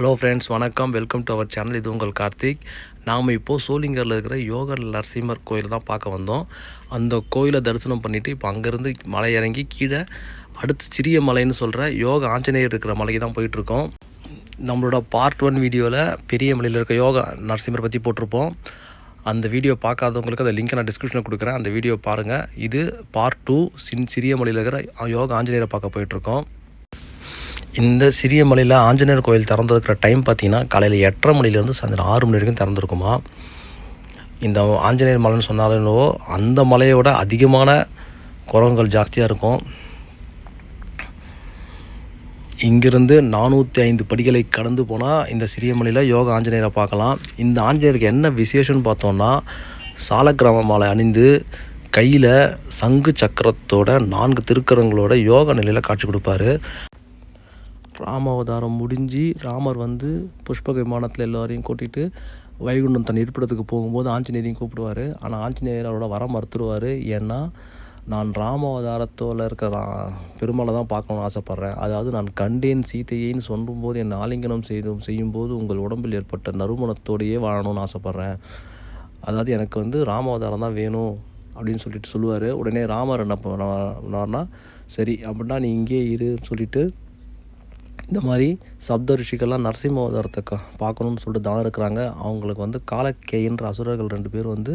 Hello friends வணக்கம். Welcome to our channel இது உங்கள் கார்த்திக். நாம் இப்போது சோளிங்கரில் இருக்கிற யோக நரசிம்மர் கோயில் தான் பார்க்க வந்தோம். அந்த கோயிலை தரிசனம் பண்ணிவிட்டு இப்போ அங்கேருந்து மலை இறங்கி கீழே அடுத்து சிறிய மலைன்னு சொல்கிற யோக ஆஞ்சநேயர் இருக்கிற மலைக்கு தான் போயிட்டுருக்கோம் நம்மளோட பார்ட் ஒன் வீடியோவில் பெரிய மலையில் இருக்க யோகா நரசிம்மரை பற்றி போட்டிருப்போம். அந்த வீடியோ பார்க்காதவங்களுக்கு அந்த லிங்க்கை நான் டிஸ்கிரிப்ஷனில் கொடுக்குறேன். அந்த வீடியோ பாருங்கள் இது பார்ட் டூ சின் சிறிய மலையில் இருக்கிற யோகா ஆஞ்சநேயரை பார்க்க போயிட்டுருக்கோம் இந்த சிறிய மலையில் ஆஞ்சநேயர் கோயில் திறந்துருக்கிற டைம் பார்த்தீங்கன்னா காலையில் எட்டரை மணிலேருந்து சாயந்தரம் ஆறு மணி வரைக்கும் திறந்துருக்குமா? இந்த ஆஞ்சநேயர் மலைன்னு சொன்னாலும் அந்த மலையோட அதிகமான குரங்குகள் ஜாஸ்தியாக இருக்கும். இங்கிருந்து நானூற்றி ஐந்து படிகளை கடந்து போனால் இந்த சிறிய மலையில் யோகா ஆஞ்சநேயரை பார்க்கலாம். இந்த ஆஞ்சநேயருக்கு என்ன விசேஷம்னு பார்த்தோன்னா சாலக்கிராம மாலை அணிந்து கையில் சங்கு சக்கரத்தோட நான்கு திருக்கரங்களோட யோக நிலையில் காட்சி கொடுப்பாரு. ராமாவதாரம் முடிஞ்சு ராமர் வந்து புஷ்பக விமானத்தில் எல்லோரையும் கூட்டிகிட்டு வைகுண்டம் தன் இருப்பிடத்துக்கு போகும்போது ஆஞ்சநேயரையும் கூப்பிடுவார். ஆனால் ஆஞ்சநேயர் அவரோட வர மறுத்துடுவார் ஏன்னா நான் ராமாவதாரத்தோடு இருக்கிற பெருமாளை தான் பார்க்கணும்னு ஆசைப்பட்றேன். அதாவது நான் கண்டேன் சீதையைன்னு சொல்லும்போது என் ஆலிங்கனம் செய்து செய்யும்போது உங்கள் உடம்பில் ஏற்பட்ட நறுமணத்தோடையே வாழணும்னு ஆசைப்பட்றேன். அதாவது எனக்கு வந்து ராமாவதாரம் தான் வேணும் அப்படின்னு சொல்லிட்டு சொல்லுவார். உடனே ராமர் என்ன பண்ணார்னா சரி அப்படின்னா நீ இங்கேயே இருன்னு சொல்லிவிட்டு இந்த மாதிரி சப்த ரிஷிகள்லாம் நரசிம்ம அவதாரத்தை க பார்க்கணுன்னு சொல்லிட்டு தான் இருக்கிறாங்க. அவங்களுக்கு வந்து காலக்கேயின்ற அசுரர்கள் ரெண்டு பேர் வந்து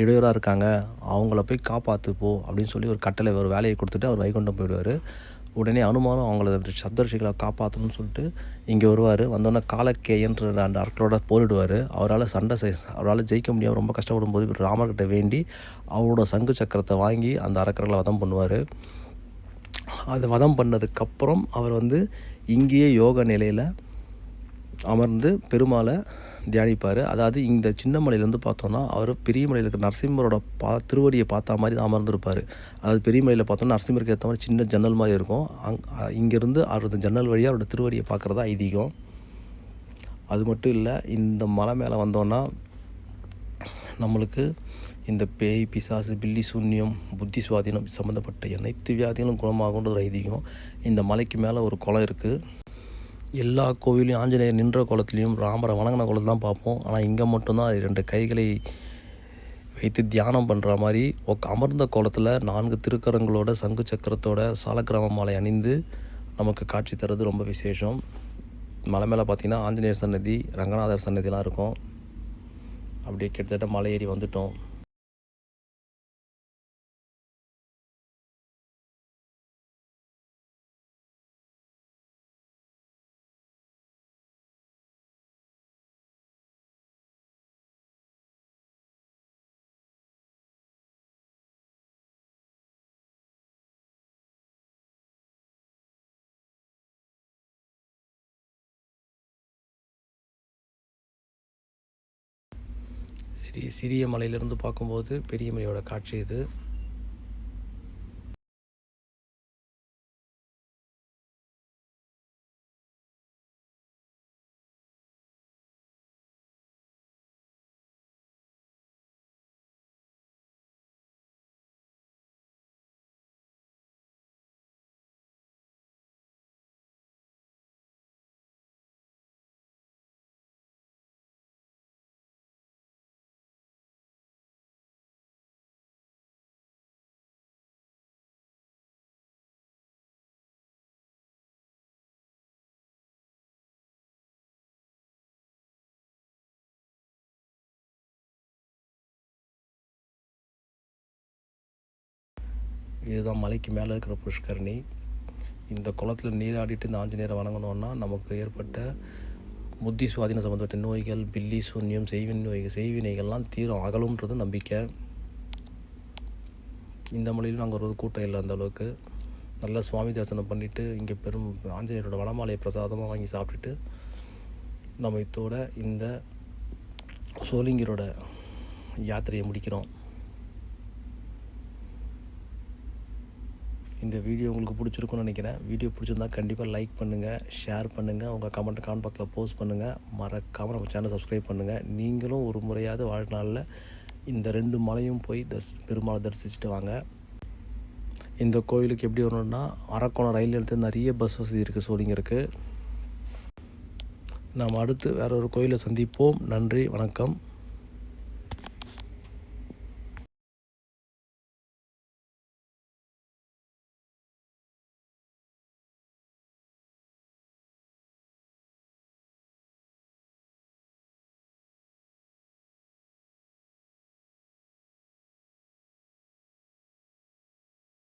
இடையூறாக இருக்காங்க. அவங்கள போய் காப்பாற்றுப்போ அப்படின்னு சொல்லி ஒரு கட்டளை ஒரு வேலையை கொடுத்துட்டு அவர் வைகுண்டம் போயிடுவார். உடனே அனுமானம் அவங்கள சப்த ரிஷிகளை காப்பாற்றணும்னு சொல்லிட்டு இங்கே வருவார். வந்தோடனே காலக்கேயன்ற அந்த அரக்கரோட போரிடுவார். அவரால் சண்டை செய் அவரால் ஜெயிக்க முடியாமல் ரொம்ப கஷ்டப்படும் போது ராமர்கிட்ட வேண்டி அவரோட சங்கு சக்கரத்தை வாங்கி அந்த அரக்கர்களை வதம் பண்ணுவார். அது வதம் பண்ணதுக்கப்புறம் அவர் வந்து இங்கேயே யோக நிலையில் அமர்ந்து பெருமாளை தியானிப்பார். அதாவது இந்த சின்ன மலையிலேருந்து பார்த்தோன்னா அவர் பெரிய மலையில் இருக்கிற நரசிம்மரோட பா திருவடியை பார்த்தா மாதிரி தான் அமர்ந்திருப்பார். அதாவது பெரிய மலையில் பார்த்தோன்னா நரசிம்மருக்கு ஏற்ற மாதிரி சின்ன ஜன்னல் மாதிரி இருக்கும். அங் இங்கேருந்து அவரோட ஜன்னல் வழியாக அவரோட திருவடியை பார்க்குறதா ஐதீகம். அது மட்டும் இல்லை இந்த மலை மேலே வந்தோன்னா நம்மளுக்கு இந்த பேய் பிசாசு பில்லி சூன்யம் புத்தி சுவாதீனம் சம்மந்தப்பட்ட அனைத்து வியாதிகளும் குணமாகுன்றது ஐதீகம். இந்த மலைக்கு மேலே ஒரு குளம் இருக்குது எல்லா கோவிலையும் ஆஞ்சநேயர் நின்ற குளத்துலையும் ராமரை வணங்கின குளத்து தான் பார்ப்போம். ஆனால் இங்கே மட்டும்தான் ரெண்டு கைகளை வைத்து தியானம் பண்ணுற மாதிரி உக்க அமர்ந்த கோலத்தில் நான்கு திருக்கரங்களோட சங்கு சக்கரத்தோட சாலக்கிராம மாலை அணிந்து நமக்கு காட்சி தர்றது ரொம்ப விசேஷம். மலை மேலே பார்த்திங்கன்னா ஆஞ்சநேயர் சன்னதி ரங்கநாதர் சன்னதிலாம் இருக்கும். அப்படியே கிட்டத்தட்ட மலை ஏறி வந்துட்டோம். சிறிய சிறிய மலையிலிருந்து பார்க்கும்போது பெரிய மலையோட காட்சி இது. இதுதான் மலைக்கு மேலே இருக்கிற புஷ்கரணி இந்த குளத்தில் நீராடிட்டு இந்த ஆஞ்சநேயரை வணங்கணுன்னா நமக்கு ஏற்பட்ட புத்தி சுவாதீனம் சம்மந்தப்பட்ட நோய்கள் பில்லி சூன்யம் செய்வின் நோய்கள் செய்வினைகள்லாம் தீரும் அகலும்ன்றது நம்பிக்கை. இந்த மலையிலும் நாங்கள் ஒரு கூட்டம் இல்லை அந்த அளவுக்கு. நல்லா சுவாமி தரிசனம் பண்ணிவிட்டு இங்கே பெரும் ஆஞ்சநேயரோட வடமாலையை பிரசாதமாக வாங்கி சாப்பிட்டுட்டு நம்ம இதோட இந்த சோலிங்கரோட யாத்திரையை முடிக்கிறோம். இந்த வீடியோ உங்களுக்கு பிடிச்சிருக்குன்னு நினைக்கிறேன். வீடியோ பிடிச்சிருந்தா கண்டிப்பாக லைக் பண்ணுங்கள் ஷேர் பண்ணுங்கள் உங்கள் கமெண்ட் கமெண்ட் பாக்ஸில் போஸ்ட் பண்ணுங்கள் மறக்காமல் நம்ம சேனல் சப்ஸ்கிரைப் பண்ணுங்கள் நீங்களும் ஒரு முறையாவது வாழ்நாளில் இந்த ரெண்டு மலையும் போய் தஸ் பெருமாளை தரிசிச்சுட்டு வாங்க. இந்த கோயிலுக்கு எப்படி வரணும்னா அரக்கோணம் ரயில் நிலையத்தில் நிறைய பஸ் வசதி இருக்குது சோளிங்கருக்கு நாம் அடுத்து வேற ஒரு கோயிலை சந்திப்போம். நன்றி வணக்கம்.